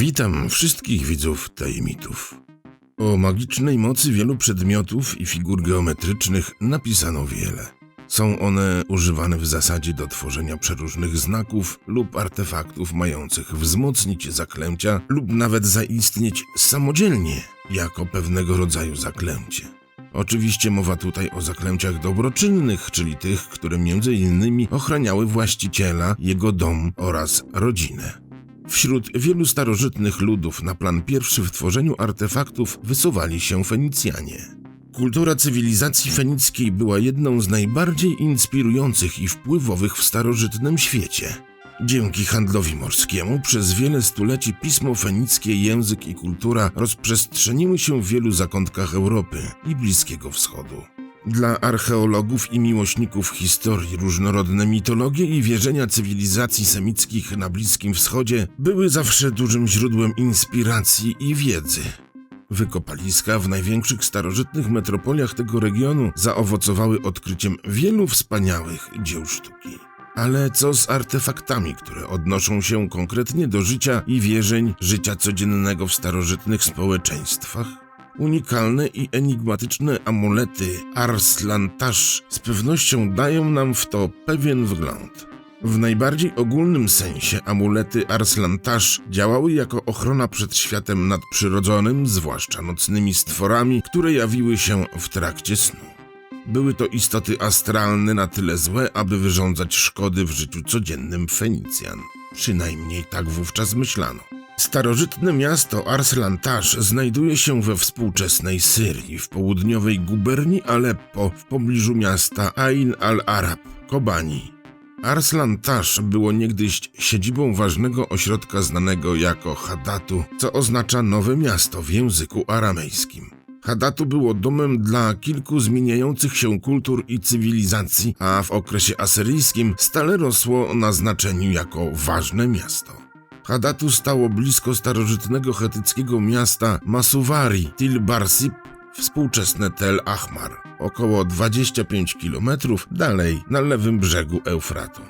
Witam wszystkich widzów tajemników. O magicznej mocy wielu przedmiotów i figur geometrycznych napisano wiele. Są one używane w zasadzie do tworzenia przeróżnych znaków lub artefaktów mających wzmocnić zaklęcia lub nawet zaistnieć samodzielnie jako pewnego rodzaju zaklęcie. Oczywiście mowa tutaj o zaklęciach dobroczynnych, czyli tych, które między innymi ochraniały właściciela, jego dom oraz rodzinę. Wśród wielu starożytnych ludów na plan pierwszy w tworzeniu artefaktów wysuwali się Fenicjanie. Kultura cywilizacji fenickiej była jedną z najbardziej inspirujących i wpływowych w starożytnym świecie. Dzięki handlowi morskiemu przez wiele stuleci pismo fenickie, język i kultura rozprzestrzeniły się w wielu zakątkach Europy i Bliskiego Wschodu. Dla archeologów i miłośników historii różnorodne mitologie i wierzenia cywilizacji semickich na Bliskim Wschodzie były zawsze dużym źródłem inspiracji i wiedzy. Wykopaliska w największych starożytnych metropoliach tego regionu zaowocowały odkryciem wielu wspaniałych dzieł sztuki. Ale co z artefaktami, które odnoszą się konkretnie do życia i wierzeń życia codziennego w starożytnych społeczeństwach? Unikalne i enigmatyczne amulety Arslantash z pewnością dają nam w to pewien wgląd. W najbardziej ogólnym sensie amulety Arslantash działały jako ochrona przed światem nadprzyrodzonym, zwłaszcza nocnymi stworami, które jawiły się w trakcie snu. Były to istoty astralne na tyle złe, aby wyrządzać szkody w życiu codziennym Fenicjan. Przynajmniej tak wówczas myślano. Starożytne miasto Arslantash znajduje się we współczesnej Syrii, w południowej guberni Aleppo, w pobliżu miasta Ain al-Arab, Kobani. Arslantash było niegdyś siedzibą ważnego ośrodka znanego jako Hadatu, co oznacza nowe miasto w języku aramejskim. Hadatu było domem dla kilku zmieniających się kultur i cywilizacji, a w okresie asyryjskim stale rosło na znaczeniu jako ważne miasto. Hadatu stało blisko starożytnego chetyckiego miasta Masuwari, Til-Barsib, współczesne Tel Ahmar, około 25 km dalej na lewym brzegu Eufratu.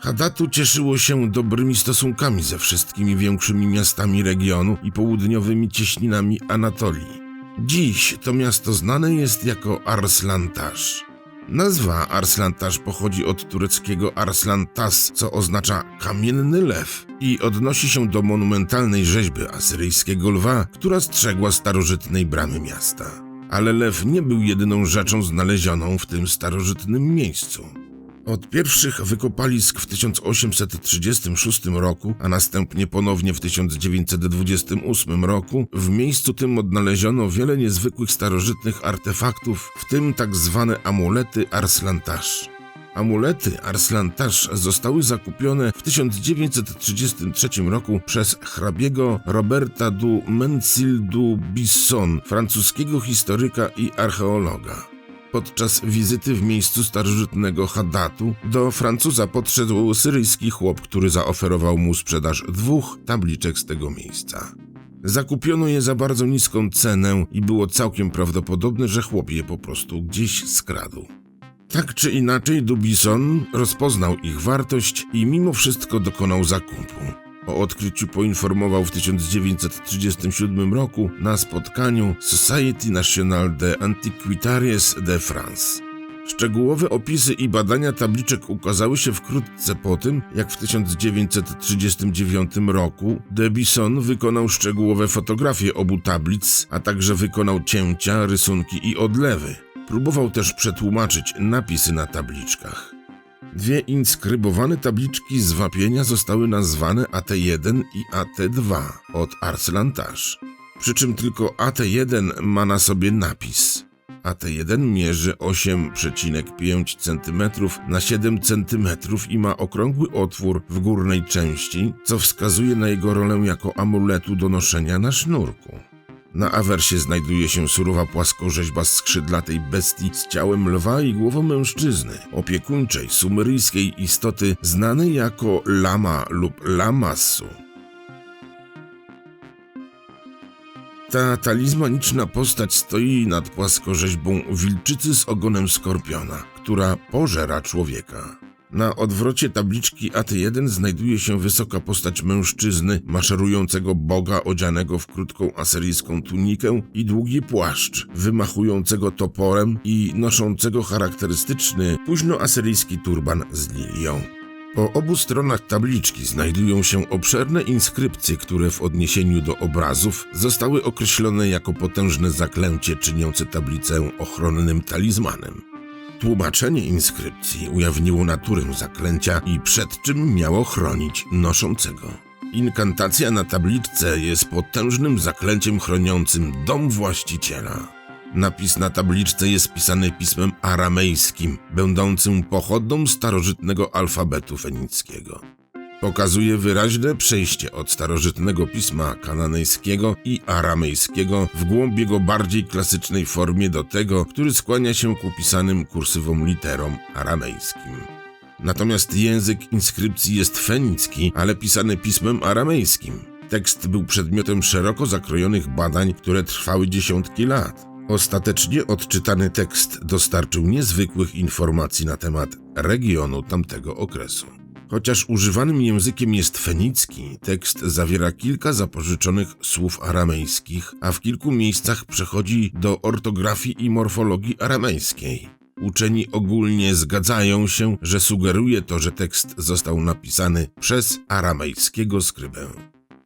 Hadatu cieszyło się dobrymi stosunkami ze wszystkimi większymi miastami regionu i południowymi cieśninami Anatolii. Dziś to miasto znane jest jako Arslantash. Nazwa Arslantash pochodzi od tureckiego Arslantas, co oznacza kamienny lew i odnosi się do monumentalnej rzeźby asyryjskiego lwa, która strzegła starożytnej bramy miasta. Ale lew nie był jedyną rzeczą znalezioną w tym starożytnym miejscu. Od pierwszych wykopalisk w 1836 roku, a następnie ponownie w 1928 roku, w miejscu tym odnaleziono wiele niezwykłych starożytnych artefaktów, w tym tak zwane amulety Arslantash. Amulety Arslantash zostały zakupione w 1933 roku przez hrabiego Roberta du Mensil du Bisson, francuskiego historyka i archeologa. Podczas wizyty w miejscu starożytnego Haddatu do Francuza podszedł syryjski chłop, który zaoferował mu sprzedaż dwóch tabliczek z tego miejsca. Zakupiono je za bardzo niską cenę i było całkiem prawdopodobne, że chłop je po prostu gdzieś skradł. Tak czy inaczej, Dubison rozpoznał ich wartość i mimo wszystko dokonał zakupu. O odkryciu poinformował w 1937 roku na spotkaniu Society Nationale de Antiquitaires de France. Szczegółowe opisy i badania tabliczek ukazały się wkrótce po tym, jak w 1939 roku Debison wykonał szczegółowe fotografie obu tablic, a także wykonał cięcia, rysunki i odlewy. Próbował też przetłumaczyć napisy na tabliczkach. Dwie inskrybowane tabliczki z wapienia zostały nazwane AT1 i AT2 od Arslantash. Przy czym tylko AT1 ma na sobie napis. AT1 mierzy 8,5 cm na 7 cm i ma okrągły otwór w górnej części, co wskazuje na jego rolę jako amuletu do noszenia na sznurku. Na awersie znajduje się surowa płaskorzeźba skrzydlatej bestii z ciałem lwa i głową mężczyzny, opiekuńczej sumeryjskiej istoty znanej jako lama lub lamassu. Ta talizmaniczna postać stoi nad płaskorzeźbą wilczycy z ogonem skorpiona, która pożera człowieka. Na odwrocie tabliczki AT1 znajduje się wysoka postać mężczyzny maszerującego boga odzianego w krótką asyryjską tunikę i długi płaszcz, wymachującego toporem i noszącego charakterystyczny późnoasyryjski turban z lilią. Po obu stronach tabliczki znajdują się obszerne inskrypcje, które w odniesieniu do obrazów zostały określone jako potężne zaklęcie czyniące tablicę ochronnym talizmanem. Tłumaczenie inskrypcji ujawniło naturę zaklęcia i przed czym miało chronić noszącego. Inkantacja na tabliczce jest potężnym zaklęciem chroniącym dom właściciela. Napis na tabliczce jest pisany pismem aramejskim, będącym pochodną starożytnego alfabetu fenickiego. Pokazuje wyraźne przejście od starożytnego pisma kananejskiego i aramejskiego w głąb jego bardziej klasycznej formie do tego, który skłania się ku pisanym kursywom literom aramejskim. Natomiast język inskrypcji jest fenicki, ale pisany pismem aramejskim. Tekst był przedmiotem szeroko zakrojonych badań, które trwały dziesiątki lat. Ostatecznie odczytany tekst dostarczył niezwykłych informacji na temat regionu tamtego okresu. Chociaż używanym językiem jest fenicki, tekst zawiera kilka zapożyczonych słów aramejskich, a w kilku miejscach przechodzi do ortografii i morfologii aramejskiej. Uczeni ogólnie zgadzają się, że sugeruje to, że tekst został napisany przez aramejskiego skrybę.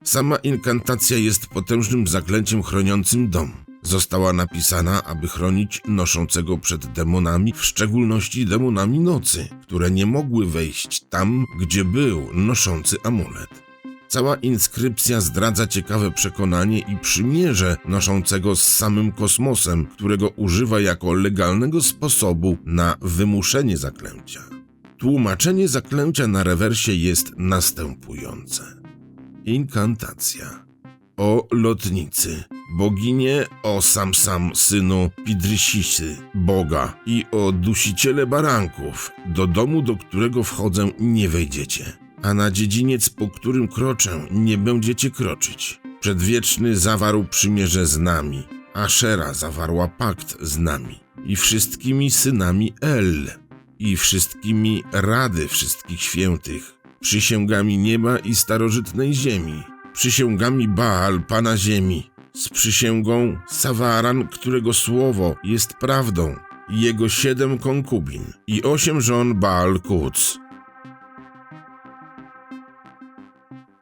Sama inkantacja jest potężnym zaklęciem chroniącym dom. Została napisana, aby chronić noszącego przed demonami, w szczególności demonami nocy, które nie mogły wejść tam, gdzie był noszący amulet. Cała inskrypcja zdradza ciekawe przekonanie i przymierze noszącego z samym kosmosem, którego używa jako legalnego sposobu na wymuszenie zaklęcia. Tłumaczenie zaklęcia na rewersie jest następujące. Inkantacja. O lotnicy, boginie o sam sam synu Pidrysisy, Boga i o dusiciele baranków, do domu, do którego wchodzę, nie wejdziecie, a na dziedziniec, po którym kroczę, nie będziecie kroczyć. Przedwieczny zawarł przymierze z nami, a Szera zawarła pakt z nami. I wszystkimi synami El i wszystkimi rady wszystkich świętych, przysięgami nieba i starożytnej ziemi, przysięgami Baal, Pana Ziemi, z przysięgą Sawaran, którego słowo jest prawdą, i jego siedem konkubin i osiem żon Baal Kuc.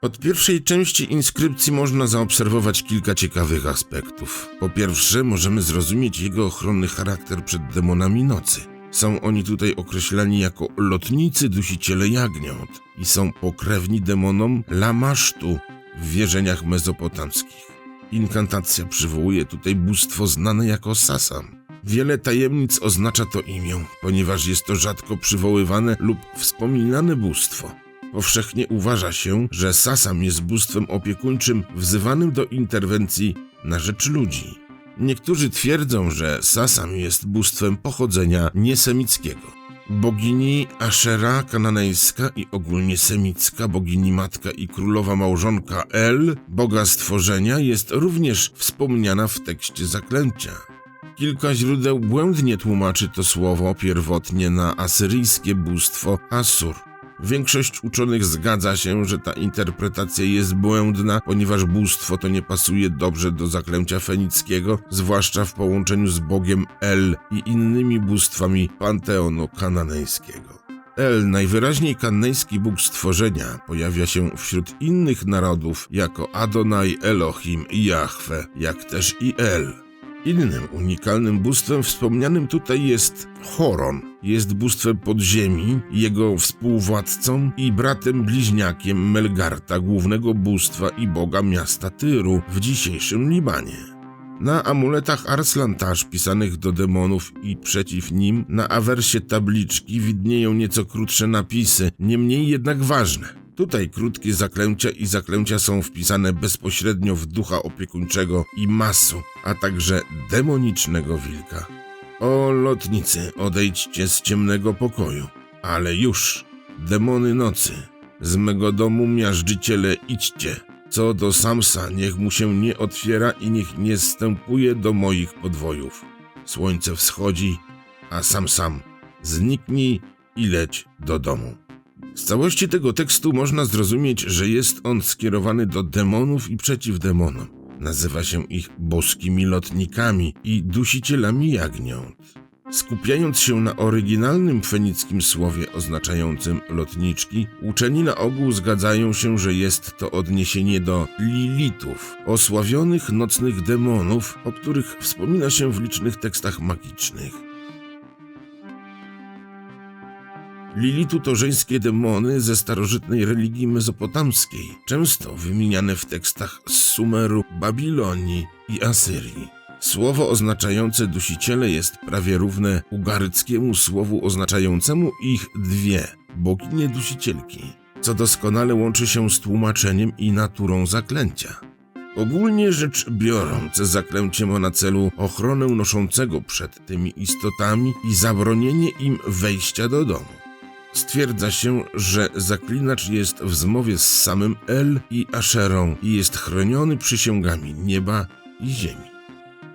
Od pierwszej części inskrypcji można zaobserwować kilka ciekawych aspektów. Po pierwsze, możemy zrozumieć jego ochronny charakter przed demonami nocy. Są oni tutaj określani jako lotnicy dusiciele jagniąt i są pokrewni demonom Lamasztu w wierzeniach mezopotamskich. Inkantacja przywołuje tutaj bóstwo znane jako Sasam. Wiele tajemnic oznacza to imię, ponieważ jest to rzadko przywoływane lub wspominane bóstwo. Powszechnie uważa się, że Sasam jest bóstwem opiekuńczym wzywanym do interwencji na rzecz ludzi. Niektórzy twierdzą, że Sasam jest bóstwem pochodzenia niesemickiego. Bogini Ashera kananejska i ogólnie semicka bogini matka i królowa małżonka El, boga stworzenia, jest również wspomniana w tekście zaklęcia. Kilka źródeł błędnie tłumaczy to słowo pierwotnie na asyryjskie bóstwo Asur. Większość uczonych zgadza się, że ta interpretacja jest błędna, ponieważ bóstwo to nie pasuje dobrze do zaklęcia fenickiego, zwłaszcza w połączeniu z bogiem El i innymi bóstwami panteonu kananejskiego. El, najwyraźniej kananejski bóg stworzenia, pojawia się wśród innych narodów jako Adonai Elohim i Jahwe, jak też i El. Innym unikalnym bóstwem wspomnianym tutaj jest Choron. Jest bóstwem podziemi, jego współwładcą i bratem bliźniakiem Melgarta, głównego bóstwa i boga miasta Tyru w dzisiejszym Libanie. Na amuletach Arslantaż pisanych do demonów i przeciw nim na awersie tabliczki widnieją nieco krótsze napisy, niemniej jednak ważne. Tutaj krótkie zaklęcia i zaklęcia są wpisane bezpośrednio w ducha opiekuńczego i masu, a także demonicznego wilka. O lotnicy, odejdźcie z ciemnego pokoju, ale już, demony nocy, z mego domu miażdżyciele idźcie. Co do Samsa, niech mu się nie otwiera i niech nie zstępuje do moich podwojów. Słońce wschodzi, a sam sam zniknij i leć do domu. Z całości tego tekstu można zrozumieć, że jest on skierowany do demonów i przeciw demonom. Nazywa się ich boskimi lotnikami i dusicielami jagniąt. Skupiając się na oryginalnym fenickim słowie oznaczającym lotniczki, uczeni na ogół zgadzają się, że jest to odniesienie do Lilitów, osławionych nocnych demonów, o których wspomina się w licznych tekstach magicznych. Lilitu to żeńskie demony ze starożytnej religii mezopotamskiej, często wymieniane w tekstach z Sumeru, Babilonii i Asyrii. Słowo oznaczające dusiciele jest prawie równe ugaryckiemu słowu oznaczającemu ich dwie, boginie dusicielki, co doskonale łączy się z tłumaczeniem i naturą zaklęcia. Ogólnie rzecz biorąc, zaklęcie ma na celu ochronę noszącego przed tymi istotami i zabronienie im wejścia do domu. Stwierdza się, że zaklinacz jest w zmowie z samym El i Asherą i jest chroniony przysięgami nieba i ziemi.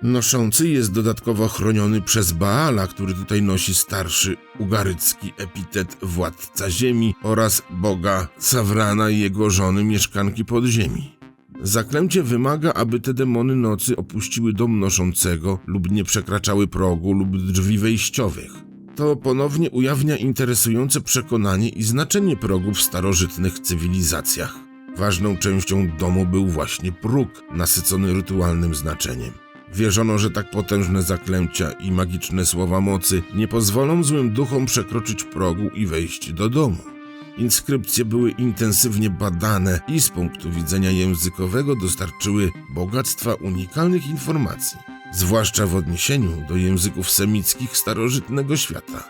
Noszący jest dodatkowo chroniony przez Baala, który tutaj nosi starszy ugarycki epitet władca ziemi oraz boga Sawrana i jego żony mieszkanki podziemi. Zaklęcie wymaga, aby te demony nocy opuściły dom noszącego lub nie przekraczały progu lub drzwi wejściowych. To ponownie ujawnia interesujące przekonanie i znaczenie progu w starożytnych cywilizacjach. Ważną częścią domu był właśnie próg, nasycony rytualnym znaczeniem. Wierzono, że tak potężne zaklęcia i magiczne słowa mocy nie pozwolą złym duchom przekroczyć progu i wejść do domu. Inskrypcje były intensywnie badane i z punktu widzenia językowego dostarczyły bogactwa unikalnych informacji, zwłaszcza w odniesieniu do języków semickich starożytnego świata.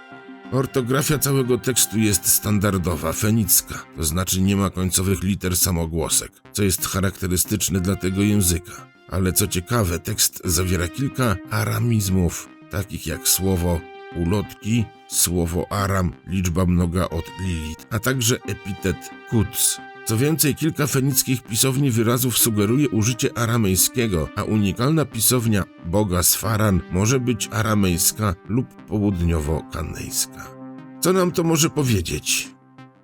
Ortografia całego tekstu jest standardowa, fenicka, to znaczy nie ma końcowych liter samogłosek, co jest charakterystyczne dla tego języka. Ale co ciekawe, tekst zawiera kilka aramizmów, takich jak słowo ulotki, słowo aram, liczba mnoga od lilit, a także epitet kuc. Co więcej, kilka fenickich pisowni wyrazów sugeruje użycie aramejskiego, a unikalna pisownia boga Sfaran może być aramejska lub południowo-kanejska. Co nam to może powiedzieć?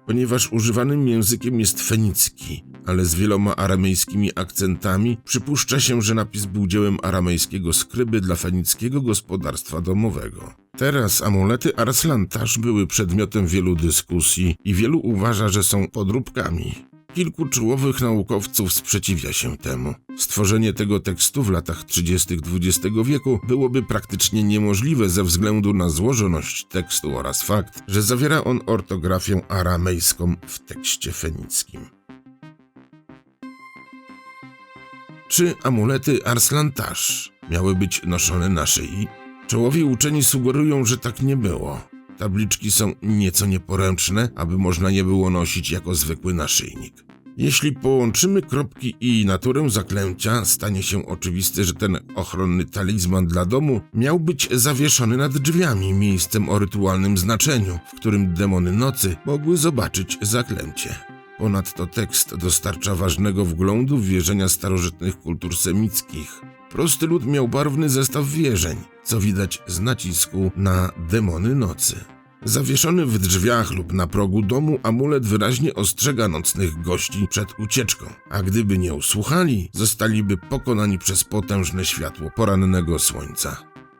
Ponieważ używanym językiem jest fenicki, ale z wieloma aramejskimi akcentami, przypuszcza się, że napis był dziełem aramejskiego skryby dla fenickiego gospodarstwa domowego. Teraz amulety Arslantaż były przedmiotem wielu dyskusji i wielu uważa, że są podróbkami. Kilku czołowych naukowców sprzeciwia się temu. Stworzenie tego tekstu w latach 30. XX wieku byłoby praktycznie niemożliwe ze względu na złożoność tekstu oraz fakt, że zawiera on ortografię aramejską w tekście fenickim. Czy amulety Arslantaż miały być noszone na szyi? Czołowi uczeni sugerują, że tak nie było. Tabliczki są nieco nieporęczne, aby można je było nosić jako zwykły naszyjnik. Jeśli połączymy kropki i naturę zaklęcia, stanie się oczywiste, że ten ochronny talizman dla domu miał być zawieszony nad drzwiami, miejscem o rytualnym znaczeniu, w którym demony nocy mogły zobaczyć zaklęcie. Ponadto tekst dostarcza ważnego wglądu w wierzenia starożytnych kultur semickich. Prosty lud miał barwny zestaw wierzeń, co widać z nacisku na demony nocy. Zawieszony w drzwiach lub na progu domu, amulet wyraźnie ostrzega nocnych gości przed ucieczką, a gdyby nie usłuchali, zostaliby pokonani przez potężne światło porannego słońca.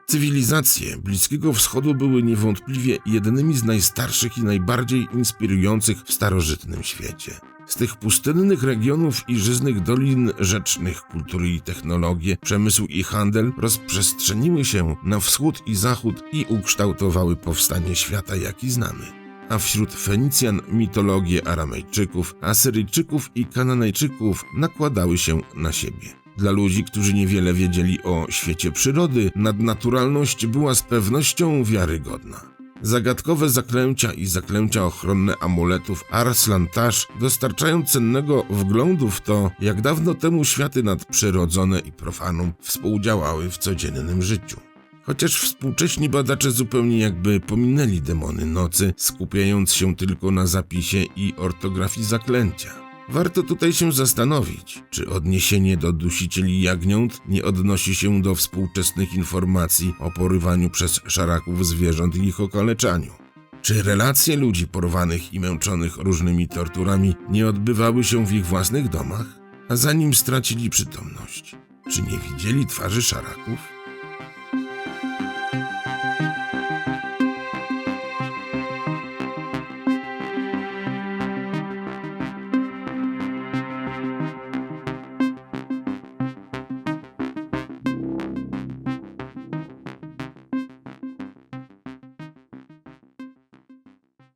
Cywilizacje Bliskiego Wschodu były niewątpliwie jednymi z najstarszych i najbardziej inspirujących w starożytnym świecie. Z tych pustynnych regionów i żyznych dolin rzecznych kultury i technologie, przemysł i handel rozprzestrzeniły się na wschód i zachód i ukształtowały powstanie świata, jaki znamy. A wśród Fenicjan mitologie Aramejczyków, Asyryjczyków i Kananejczyków nakładały się na siebie. Dla ludzi, którzy niewiele wiedzieli o świecie przyrody, nadnaturalność była z pewnością wiarygodna. Zagadkowe zaklęcia i zaklęcia ochronne amuletów Arslantaż dostarczają cennego wglądu w to, jak dawno temu światy nadprzyrodzone i profanum współdziałały w codziennym życiu. Chociaż współcześni badacze zupełnie jakby pominęli demony nocy, skupiając się tylko na zapisie i ortografii zaklęcia. Warto tutaj się zastanowić, czy odniesienie do dusicieli jagniąt nie odnosi się do współczesnych informacji o porywaniu przez szaraków zwierząt i ich okaleczaniu. Czy relacje ludzi porwanych i męczonych różnymi torturami nie odbywały się w ich własnych domach, a zanim stracili przytomność? Czy nie widzieli twarzy szaraków?